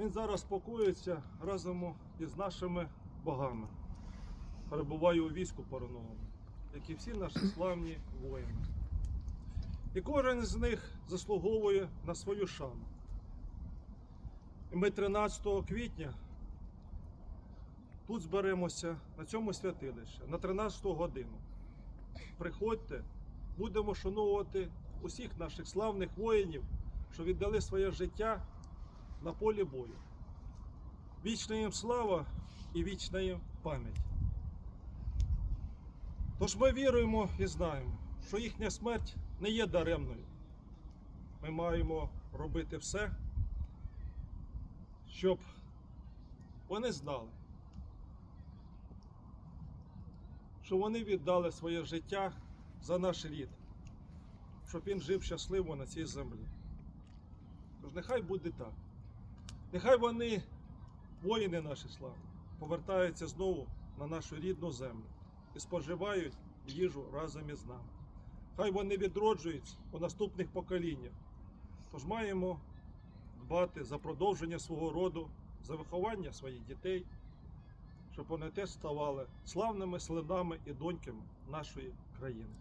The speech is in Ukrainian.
Він зараз спокоїться разом із нашими богами. Перебуває у війську пороновому, як і всі наші славні воїни. І кожен з них заслуговує на свою шану. І ми 13 квітня тут зберемося на цьому святилищі на 13 годину. Приходьте, будемо шанувати усіх наших славних воїнів, що віддали своє життя на полі бою. Вічна їм слава і вічна їм пам'ять. Тож ми віруємо і знаємо, що їхня смерть не є даремною. Ми маємо робити все, щоб вони знали, що вони віддали своє життя за наш рід, щоб він жив щасливо на цій землі. Тож нехай буде так. Нехай вони, воїни наші славні, повертаються знову на нашу рідну землю і споживають їжу разом із нами. Хай вони відроджуються у наступних поколіннях. Тож маємо дбати за продовження свого роду, за виховання своїх дітей, щоб вони теж ставали славними синами і доньками нашої країни.